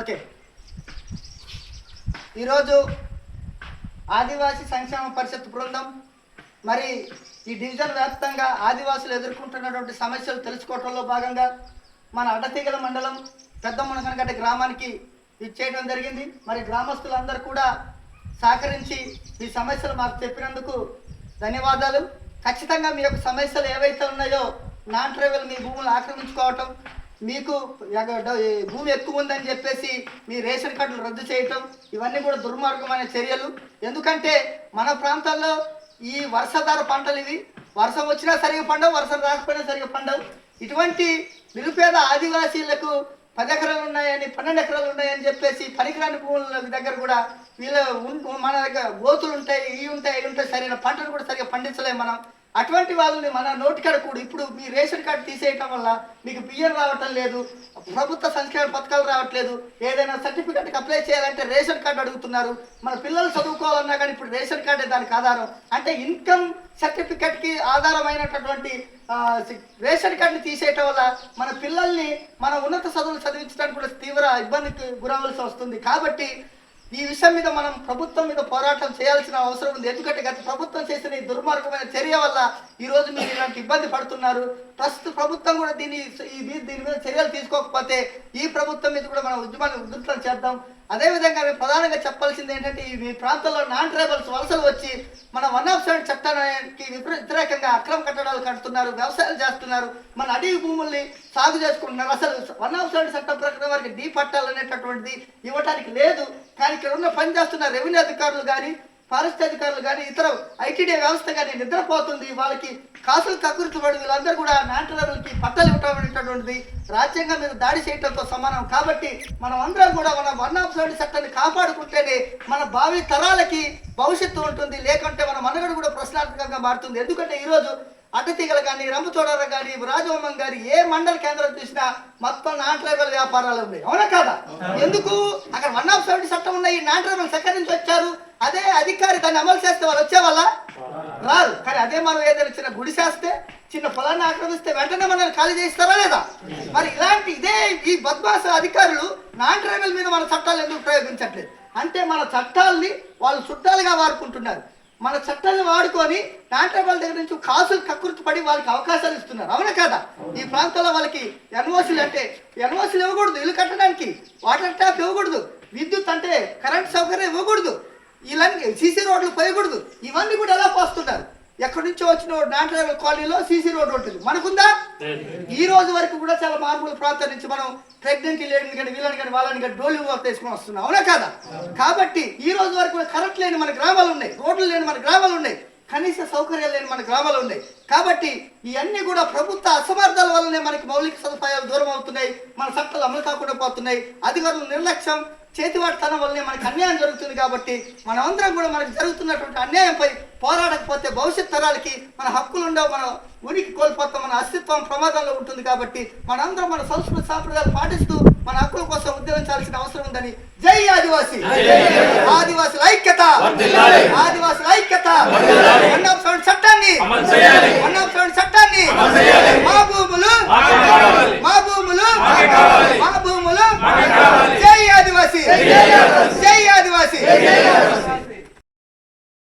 Okay. ఈరోజు ఆదివాసీ సంక్షేమ పరిషత్ బృందం మరి ఈ డివిజన్ వ్యాప్తంగా ఆదివాసులు ఎదుర్కొంటున్నటువంటి సమస్యలు తెలుసుకోవటంలో భాగంగా మన అడ్డతీగల మండలం పెద్ద మునకనగడ్డ గ్రామానికి ఇచ్చేయడం జరిగింది. మరి గ్రామస్తులందరూ కూడా సహకరించి ఈ సమస్యలు మాకు చెప్పినందుకు ధన్యవాదాలు. ఖచ్చితంగా మీ యొక్క సమస్యలు ఏవైతే ఉన్నాయో నాన్ ట్రైబల్ మీ భూములు ఆక్రమించుకోవటం మీకు ఎగ- భూమి ఎక్కువ ఉందని చెప్పేసి మీ రేషన్ కార్డులు రద్దు చేయటం ఇవన్నీ కూడా దుర్మార్గమైన చర్యలు. ఎందుకంటే మన ప్రాంతాల్లో ఈ వర్షాధార పంటలు ఇవి. వర్షం వచ్చినా సరిగా పండవు వర్షం రాకపోయినా సరిగా పండవు. ఇటువంటి నిరుపేద ఆదివాసీలకు పది ఎకరాలు ఉన్నాయని పన్నెండు ఎకరాలు ఉన్నాయని చెప్పేసి పనికిరాని భూముల దగ్గర కూడా వీళ్ళ మన దగ్గర గోతులు ఉంటాయి ఇవి ఉంటాయి ఇవి ఉంటాయి సరైన పంటలు కూడా సరిగా పండించలేము మనం. అటువంటి వాళ్ళని మన నోటికాడ కూడా. ఇప్పుడు మీ రేషన్ కార్డు తీసేయటం వల్ల మీకు బియ్యం రావటం లేదు ప్రభుత్వ సంక్షేమ పథకాలు రావట్లేదు ఏదైనా సర్టిఫికెట్కి అప్లై చేయాలంటే రేషన్ కార్డు అడుగుతున్నారు. మన పిల్లలు చదువుకోవాలన్నా కానీ ఇప్పుడు రేషన్ కార్డే దానికి ఆధారం. అంటే ఇన్కమ్ సర్టిఫికెట్కి ఆధారమైనటువంటి రేషన్ కార్డుని తీసేయటం వల్ల మన పిల్లల్ని మన ఉన్నత చదువులు చదివించడానికి కూడా తీవ్ర ఇబ్బందికి గురవలసి వస్తుంది. కాబట్టి ఈ విషయం మీద మనం ప్రభుత్వం మీద పోరాటం చేయాల్సిన అవసరం ఉంది. ఎందుకంటే గత ప్రభుత్వం చేసిన ఈ దుర్మార్గమైన చర్య వల్ల ఈ రోజు మీరు ఇలాంటి ఇబ్బంది పడుతున్నారు. ప్రస్తుత ప్రభుత్వం కూడా దీని ఈ దీని మీద చర్యలు తీసుకోకపోతే ఈ ప్రభుత్వం మీద కూడా మనం ఉద్యమాన్ని ఉధృతం చేద్దాం. అదేవిధంగా మేము ప్రధానంగా చెప్పాల్సింది ఏంటంటే ఈ మీ ప్రాంతంలో నాన్ ట్రైబల్స్ వలసలు వచ్చి మన వన్ ఆఫ్ సెవెన్ చట్టానికి వ్యతిరేకంగా అక్రమ కట్టడాలు కడుతున్నారు వ్యవసాయాలు చేస్తున్నారు. మన అడవి భూముల్ని సాగు చేసుకుంటున్నారు. అసలు వన్ ఆఫ్ సెవెన్ చట్టం ప్రకారం వారికి డీ పట్టాలు అనేటటువంటిది లేదు. కానీ ఇక్కడ ఉన్న పని చేస్తున్న రెవెన్యూ అధికారులు కానీ ఫారెస్ట్ అధికారులు కానీ ఇతర ఐటీడీ వ్యవస్థ కానీ నిద్రపోతుంది. వాళ్ళకి కాసులు కక్కుర్తి పడి వీళ్ళందరూ కూడా నాటలకి పట్టాలు ఇవ్వటమైనటువంటిది రాజ్యాంగం మీద దాడి చేయడంతో సమానం. కాబట్టి మనం అందరం కూడా మన వన్ ఆఫ్ సెవెన్ చట్టాన్ని కాపాడుకుంటేనే మన భావి తరాలకి భవిష్యత్తు ఉంటుంది. లేకుంటే మన మనగడ కూడా ప్రశ్నార్థకంగా మారుతుంది. ఎందుకంటే ఈరోజు అడ్డతీగలు కానీ రంపచోడర కానీ రాజవమ్మం గారి ఏ మండల కేంద్రం చూసినా మొత్తం నాన్ ట్రైబల్ వ్యాపారాలు ఉన్నాయి. అవునా కాదా? ఎందుకు? అక్కడ వన్ ఆఫ్ సెవెంటీ చట్టం ఉన్నాయి. నాన్ ట్రైబల్ ఎక్కడి నుంచి వచ్చారు. అదే అధికారి దాన్ని అమలు చేస్తే వాళ్ళు వచ్చేవాళ్ళ? రారు కానీ అదే మనం ఏదైనా చిన్న గుడి చేస్తే చిన్న పొలాన్ని ఆక్రమిస్తే వెంటనే మనల్ని ఖాళీ చేస్తారా లేదా? మరి ఇలాంటి ఇదే ఈ బద్మాస అధికారులు నాన్ ట్రైబల్ మీద మన చట్టాలు ఎందుకు ప్రయోగించట్లేదు? అంటే మన చట్టాల్ని వాళ్ళు చుట్టాలుగా వాడుకుంటున్నారు. మన చట్టాలను వాడుకొని నాన్ వాళ్ళ దగ్గర నుంచి కాసులు కక్కుర్తి పడి వాళ్ళకి అవకాశాలు ఇస్తున్నారు. అవునా కదా? ఈ ప్రాంతంలో వాళ్ళకి ఎన్ఓసీలు అంటే ఎన్ఓసీలు ఇవ్వకూడదు ఇల్లు కట్టడానికి. వాటర్ ట్యాప్ ఇవ్వకూడదు విద్యుత్ అంటే కరెంట్ సౌకర్యం ఇవ్వకూడదు. ఇలాంటి సీసీ రోడ్లు పోయకూడదు. ఇవన్నీ కూడా ఎలా పోస్తున్నారు? ఎక్కడి నుంచో వచ్చిన నాన్ ట్రైబల్ కాలనీలో సీసీ రోడ్ ఉంటుంది. మనకుందా? ఈ రోజు వరకు కూడా చాలా మారుమూల ప్రాంతం నుంచి మనం ప్రెగ్నెంట్ లేడీని కానీ వీళ్ళని కానీ వాళ్ళని కానీ డోలు తీసుకొని వస్తున్నాం. అవునా కాదా? కాబట్టి ఈ రోజు వరకు కూడా కరెంట్ లేని మన గ్రామాలు ఉన్నాయి. రోడ్లు లేని మన గ్రామాలు ఉన్నాయి. కనీస సౌకర్యాలు లేని మన గ్రామాలు ఉన్నాయి. కాబట్టి ఇవన్నీ కూడా ప్రభుత్వ అసమర్థాల వల్లనే మనకి మౌలిక సదుపాయాలు దూరం అవుతున్నాయి. మన చట్టాలు అమలు కాకుండా పోతున్నాయి. అధికారుల నిర్లక్ష్యం చేతివాడితనం వల్లే మనకు అన్యాయం జరుగుతుంది కాబట్టి మనమందరం కూడా మనకు జరుగుతున్నటువంటి అన్యాయంపై పోరాడకపోతే భవిష్యత్ తరాలకి మన హక్కులు ఉండవు మన ఉనికి కోల్పోతాం మన అస్తిత్వం ప్రమాదంలో ఉంటుంది కాబట్టి మనందరం మన సంస్కృతి సాంప్రదాయాలు పాటిస్తూ మన హక్కుల కోసం ఉద్యమించాల్సిన అవసరం ఉందని జై ఆదివాసి! ఆదివాసుల ఐక్యత! ఆదివాసుల ఐక్యత! చట్టాన్ని! చట్టాన్ని! మా భూములు! మా భూములు! జై ఆదివాసీ